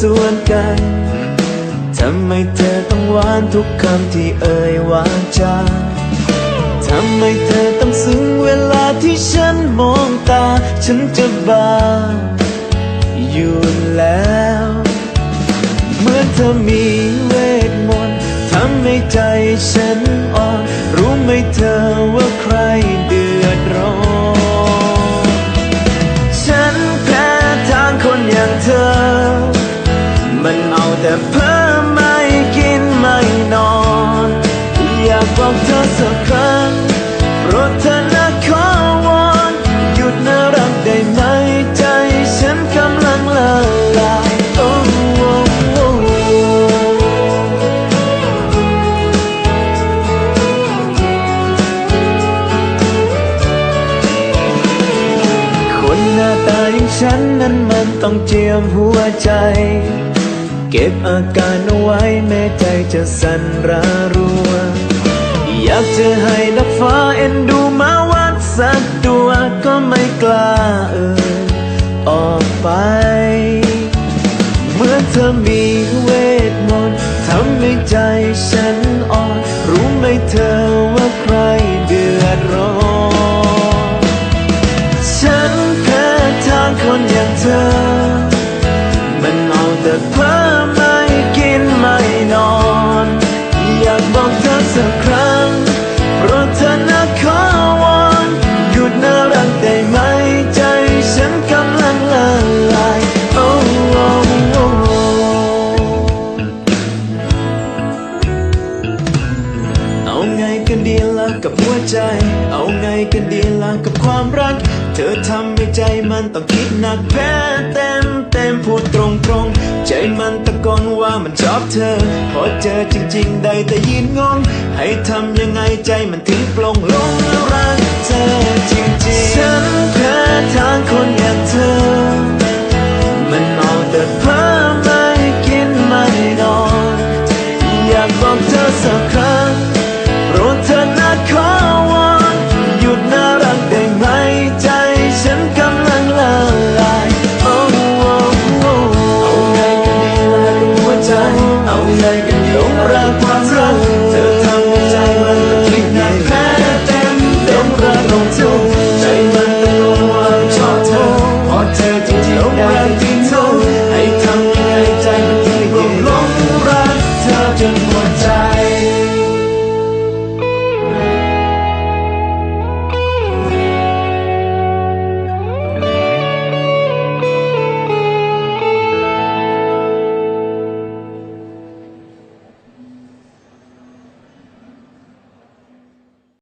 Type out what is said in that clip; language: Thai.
สวนกันทำไมเธอต้องหวานทุกคำที่เอ่ยวาจาทำไมเธอต้องซึ้งเวลาที่ฉันมองตา ฉันจะบ้าอยู่แล้ว เหมือนเธอมีเวทมนต์ทำให้ใจฉันอ่อน รู้ไหมเธอว่า บอกเธอสักครั้งโปรดเธอนะขอวอนหยุดน่ารักได้ไหมใจฉันกำลังละลายโอ้โอ้โอ้คนหน้าตาอย่างฉันนั้นมันต้องเจียมหัวใจเก็บอาการเอาไว้แม้ใจจะสั่นระรัวอยาก จะให้นักฟ้าเอ็นดูมาวัดสักตัวก็ไม่กล้า ดีละกับหัวใจ เอาไงกันดีละกับความรัก เธอทำให้ใจมันต้องคิดหนักแพ้เต็มเต็มพูดตรงตรงใจมันตะกอนว่ามันชอบเธอ พอเจอจริงๆ ได้แต่ยืนงง ให้ทำยังไงใจมันถึงปลงลงแล้วรักเธอจริงๆฉันแพ้ทางคนอย่างเธอ มันเอาแต่เพ้อไม่กินไม่นอน อยากบอกเธอสักครั้ง